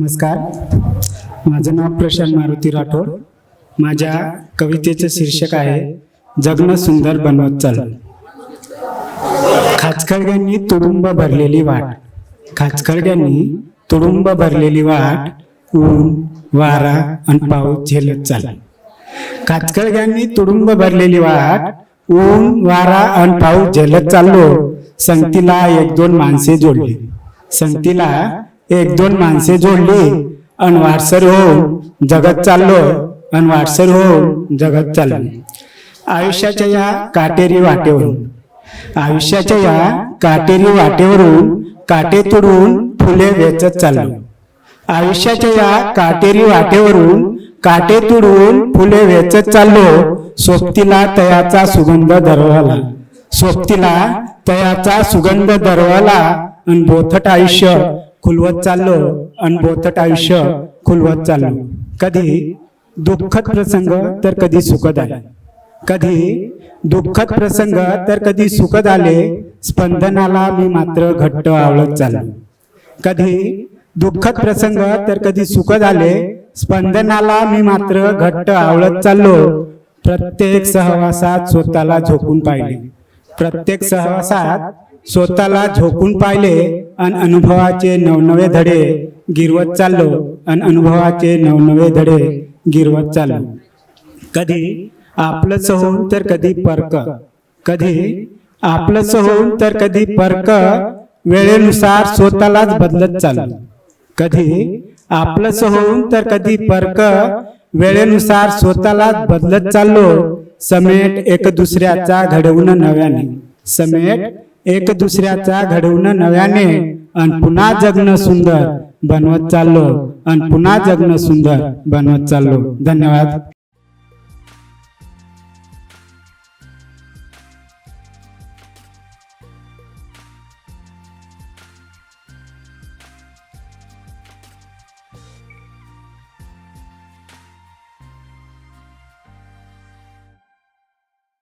नमस्कार. माझं नाव प्रशांत मारुती राठोड. माझ्या कवितेचं शीर्षक आहे जगणं सुंदर बनवत चाल. खाचखळग्यांनी तुडुंब भरलेली वाट. खाचखळग्यांनी तुडुंब भरलेली वाट ऊन वारा आणि पाऊस झेलत चाल. खाचखळग्यांनी तुडुंब भरलेली वाट ऊन वारा आणि पाऊस झेलत चाललो. संगतीला एक दोन माणसे जोडली. संगतीला एक दोन माणसे जोडली अन वाटसर होऊन जगत चाललो अन वाटसर होऊन जगत चाललो. आयुष्याच्या या काटेरी वाटेवरून आयुष्याच्या या काटेरी वाटेवरून काटे तुडून फुले वेचत चाललो. आयुष्याच्या या काटेरी वाटेवरून काटे तुडून फुले वेचत चाललो सोबतीला तयाचा सुगंध दरवाला सोबतीला तयाचा सुगंध दरवाला आणि बोथट आयुष्य खुलवत चाललो अन बोथट आयुष्य खुलवत चाललो. कधी दुःखद प्रसंग तर कधी सुखद आले. कधी दुःखद प्रसंग तर कधी सुखद आले. स्पंदनाला मी मात्र घट्ट आवळत चाललो. कधी दुःखद प्रसंग तर कधी सुखद आले. स्पंदनाला मी मात्र घट्ट आवळत चाललो. प्रत्येक सहवासात स्वतःला झोकून पाहिले. प्रत्येक सहवासात स्वतःला झोकून पाहिले आणि अनुभवाचे नवनवे धडे गिरवत चाललो आणि अनुभवाचे नवनवे धडे गिरवत चाललो. कधी आपलंच होऊन तर कधी परक. कधी आपलंच होऊन तर कधी परक. वेळेनुसार स्वतःलाच बदलत चाललो. कधी आपलंच होऊन तर कधी परक. वेळेनुसार स्वतःलाच बदलत चाललो. समेट एक दुसऱ्याचा घडवून नव्याने. समेट एक दुसऱ्याचा घडवून नव्याने आणि पुन्हा जगणं सुंदर बनवत चाललो. आणि पुन्हा जगणं सुंदर बनवत चाललो. धन्यवाद.